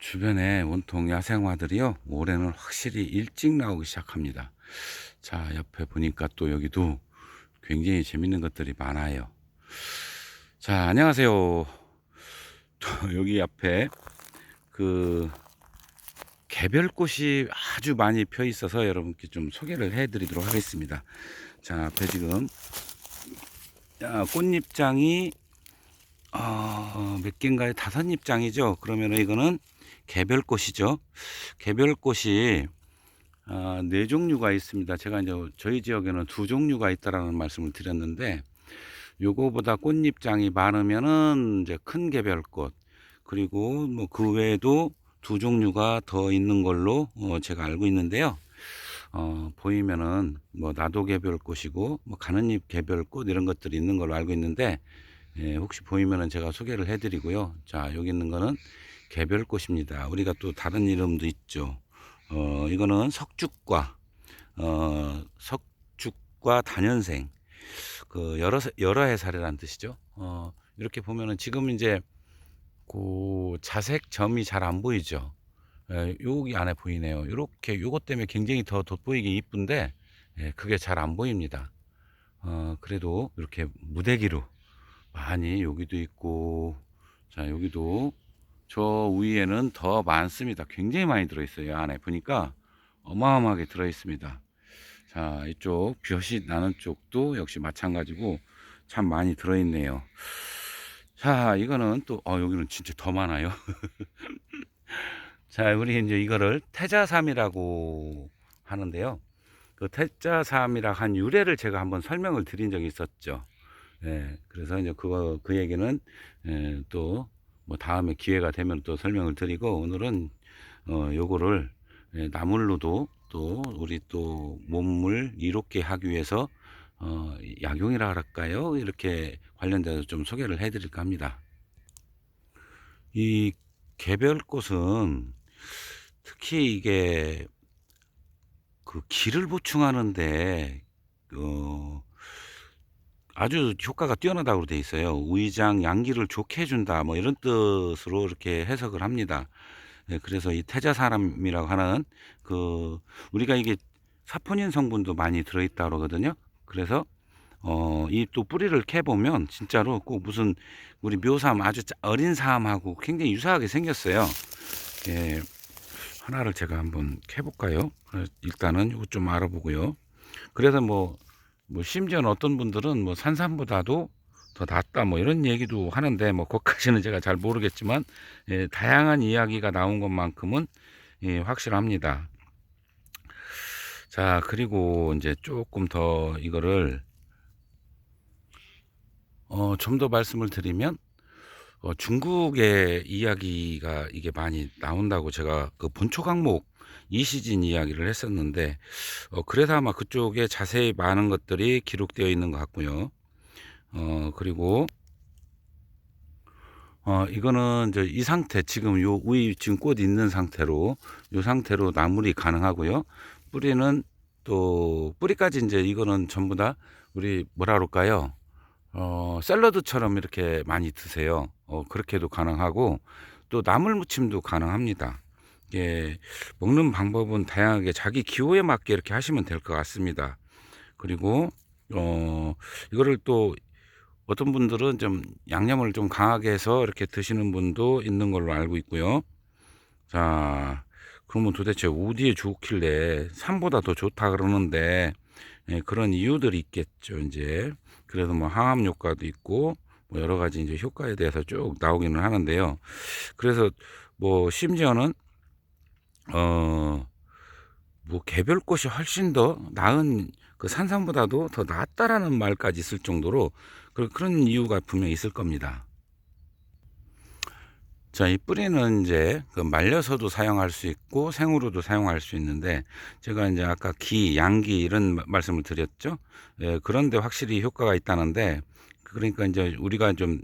주변에 온통 야생화들이요. 올해는 확실히 일찍 나오기 시작합니다. 자, 옆에 보니까 또 여기도 굉장히 재밌는 것들이 많아요. 자, 안녕하세요. 또 여기 앞에 그 개별꽃이 아주 많이 펴 있어서 여러분께 좀 소개를 해 드리도록 하겠습니다. 자, 앞에 지금 야, 꽃잎장이 어, 몇 개인가요? 다섯 잎장이죠. 그러면 이거는 개별꽃이죠. 개별꽃이 아, 네 종류가 있습니다. 제가 이제 저희 지역에는 두 종류가 있다라는 말씀을 드렸는데 요거보다 꽃잎장이 많으면은 이제 큰 개별꽃 그리고 뭐 그 외에도 두 종류가 더 있는 걸로 어, 제가 알고 있는데요. 어, 보이면은 뭐 나도 개별꽃이고 뭐 가는잎 개별꽃 이런 것들이 있는 걸로 알고 있는데 예, 혹시 보이면은 제가 소개를 해드리고요. 자 여기 있는 거는 개별꽃입니다. 우리가 또 다른 이름도 있죠. 어, 이거는 석죽과 어, 석죽과 단연생 그 여러 세- 여러 해 사례라는 뜻이죠. 어, 이렇게 보면은 지금 이제 그 자색 점이 잘 안 보이죠. 예, 여기 안에 보이네요. 이렇게 요것 때문에 굉장히 더 돋보이기 이쁜데 예, 그게 잘 안 보입니다. 어, 그래도 이렇게 무대기로 많이 여기도 있고 자 여기도 저 위에는 더 많습니다. 굉장히 많이 들어있어요. 안에 보니까 어마어마하게 들어있습니다. 자 이쪽 볕이 나는 쪽도 역시 마찬가지고 참 많이 들어있네요. 자 이거는 또 어, 여기는 진짜 더 많아요. 자 우리 이제 이거를 태자삼이라고 하는데요. 그 태자삼이라 한 유래를 제가 한번 설명을 드린 적이 있었죠. 예, 그래서 이제 그거 그 얘기는 예, 또 뭐 다음에 기회가 되면 또 설명을 드리고 오늘은 어 요거를 예, 나물로도 또 우리 또 몸을 이롭게 하기 위해서 어 약용이라 할까요? 이렇게 관련돼서 좀 소개를 해드릴까 합니다. 이 개별꽃은 특히 이게 그 기를 보충하는데 어 아주 효과가 뛰어나다고 돼 있어요. 위장 양기를 좋게 해준다. 뭐 이런 뜻으로 이렇게 해석을 합니다. 예, 그래서 이 태자사람이라고 하는 그 우리가 이게 사포닌 성분도 많이 들어있다 그러거든요. 그래서 어, 이 또 뿌리를 캐 보면 진짜로 꼭 무슨 우리 묘삼 아주 짜- 어린 사암하고 굉장히 유사하게 생겼어요. 예, 하나를 제가 한번 캐볼까요? 어, 일단은 이거 좀 알아보고요. 그래서 뭐, 뭐 심지어는 어떤 분들은 뭐 산삼보다도 더 낫다 뭐 이런 얘기도 하는데 뭐 그것까지는 제가 잘 모르겠지만 예, 다양한 이야기가 나온 것만큼은 예, 확실합니다. 자 그리고 이제 조금 더 이거를 어, 좀 더 말씀을 드리면 어, 중국의 이야기가 이게 많이 나온다고 제가 그 본초 강목 이시진 이야기를 했었는데 어, 그래서 아마 그쪽에 자세히 많은 것들이 기록되어 있는 것 같고요. 어, 그리고 어, 이거는 이제 이 상태 지금 요위 지금 꽃 있는 상태로 요 상태로 나물이 가능하고요. 뿌리는 또 뿌리까지 이제 이거는 전부 다 우리 뭐라 그럴까요? 어, 샐러드처럼 이렇게 많이 드세요. 어, 그렇게도 가능하고 또 나물 무침도 가능합니다. 예, 먹는 방법은 다양하게 자기 기호에 맞게 이렇게 하시면 될 것 같습니다. 그리고 어, 이거를 또 어떤 분들은 좀 양념을 좀 강하게 해서 이렇게 드시는 분도 있는 걸로 알고 있고요. 자, 그러면 도대체 어디에 좋길래 산보다 더 좋다 그러는데 예, 그런 이유들이 있겠죠, 이제. 그래서 뭐 항암 효과도 있고 뭐 여러 가지 이제 효과에 대해서 쭉 나오기는 하는데요. 그래서 뭐 심지어는 어 뭐 개별 꽃이 훨씬 더 나은 그 산삼보다도 더 낫다라는 말까지 있을 정도로 그- 그런 이유가 분명히 있을 겁니다. 자, 이 뿌리는 이제 그 말려서도 사용할 수 있고 생으로도 사용할 수 있는데 제가 이제 아까 기, 양기 이런 마- 말씀을 드렸죠. 예, 그런데 확실히 효과가 있다는데 그러니까 이제 우리가 좀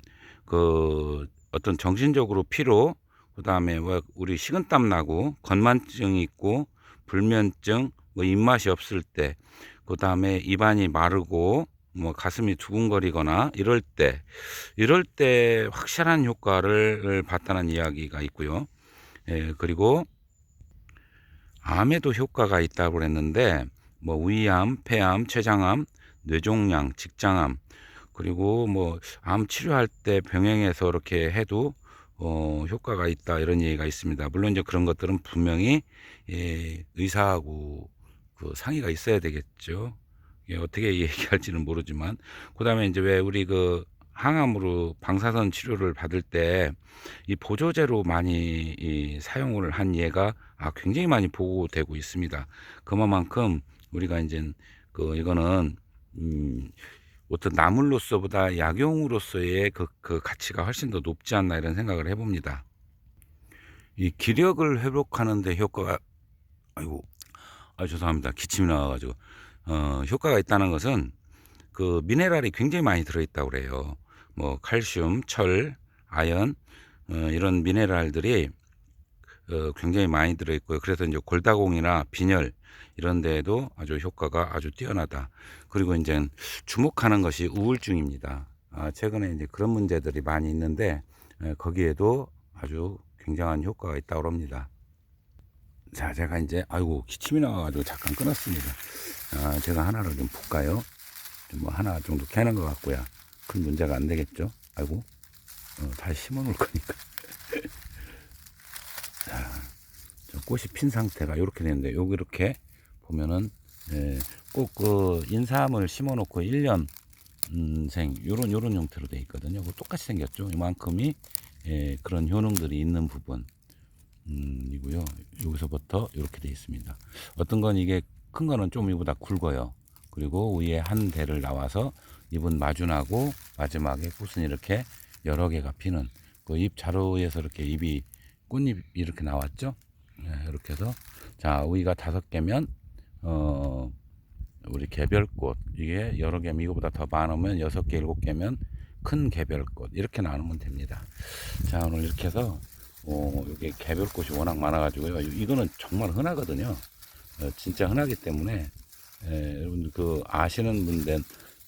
그 어떤 정신적으로 피로 그다음에 뭐 우리 식은땀 나고 건만증이 있고 불면증 뭐 입맛이 없을 때 그다음에 입안이 마르고 뭐 가슴이 두근거리거나 이럴 때 이럴 때 확실한 효과를 봤다는 이야기가 있고요. 예, 그리고 암에도 효과가 있다고 그랬는데 뭐 위암, 폐암, 췌장암, 뇌종양, 직장암 그리고 뭐 암 치료할 때 병행해서 이렇게 해도 어, 효과가 있다 이런 얘기가 있습니다. 물론 이제 그런 것들은 분명히 예, 의사하고 그 상의가 있어야 되겠죠. 예, 어떻게 얘기할지는 모르지만 그다음에 이제 왜 우리 그 항암으로 방사선 치료를 받을 때 이 보조제로 많이 이 사용을 한 예가 아, 굉장히 많이 보고되고 있습니다. 그만큼 우리가 이제 그 이거는 음, 어떤 나물로서보다 약용으로서의 그, 그 가치가 훨씬 더 높지 않나 이런 생각을 해봅니다. 이 기력을 회복하는데 효과가 아이고 아 죄송합니다 기침이 나와가지고 어, 효과가 있다는 것은 그 미네랄이 굉장히 많이 들어있다고 그래요. 뭐 칼슘, 철, 아연 어, 이런 미네랄들이 어, 굉장히 많이 들어있고요. 그래서 이제 골다공이나 빈혈 이런 데에도 아주 효과가 아주 뛰어나다. 그리고 이제 주목하는 것이 우울증입니다. 아, 최근에 이제 그런 문제들이 많이 있는데 에, 거기에도 아주 굉장한 효과가 있다고 합니다. 자, 제가 이제 아이고 기침이 나와가지고 잠깐 끊었습니다. 아, 제가 하나를 좀 볼까요? 좀 뭐 하나 정도 캐는 것 같고요. 큰 문제가 안 되겠죠? 아이고, 어, 다시 심어 놓을 거니까. 자, 저 꽃이 핀 상태가 이렇게 되는데, 여기 이렇게 보면은, 예, 꼭그 인삼을 심어 놓고 1년, 음, 생, 요런, 요런 형태로 되어 있거든요. 그 똑같이 생겼죠. 이만큼이, 예, 그런 효능들이 있는 부분. 음, 이고요. 여기서부터 이렇게 되어 있습니다. 어떤 건 이게 큰 거는 좀 이보다 굵어요. 그리고 위에 한 대를 나와서 잎은 마준하고 마지막에 꽃은 이렇게 여러 개가 피는 그 잎 자루에서 이렇게 잎이 꽃잎이 이렇게 나왔죠. 네, 이렇게 해서 자 위가 다섯 개면 어 우리 개별꽃 이게 여러 개면 이거보다 더 많으면 여섯 개 일곱 개면 큰 개별꽃 이렇게 나누면 됩니다. 자 오늘 이렇게 해서 어, 여기 개별꽃이 워낙 많아가지고요. 이거는 정말 흔하거든요. 어, 진짜 흔하기 때문에 예, 여러분들 그 아시는 분들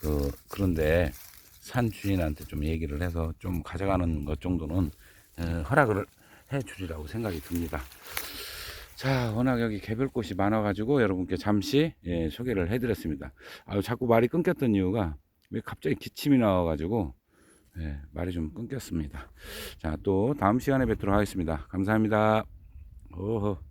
그 그런데 산 주인한테 좀 얘기를 해서 좀 가져가는 것 정도는 에, 허락을 해 주리라고 생각이 듭니다. 자, 워낙 여기 개별꽃이 많아가지고 여러분께 잠시 예, 소개를 해드렸습니다. 아, 자꾸 말이 끊겼던 이유가 왜 갑자기 기침이 나와가지고 예, 말이 좀 끊겼습니다. 자, 또 다음 시간에 뵙도록 하겠습니다. 감사합니다. 오호.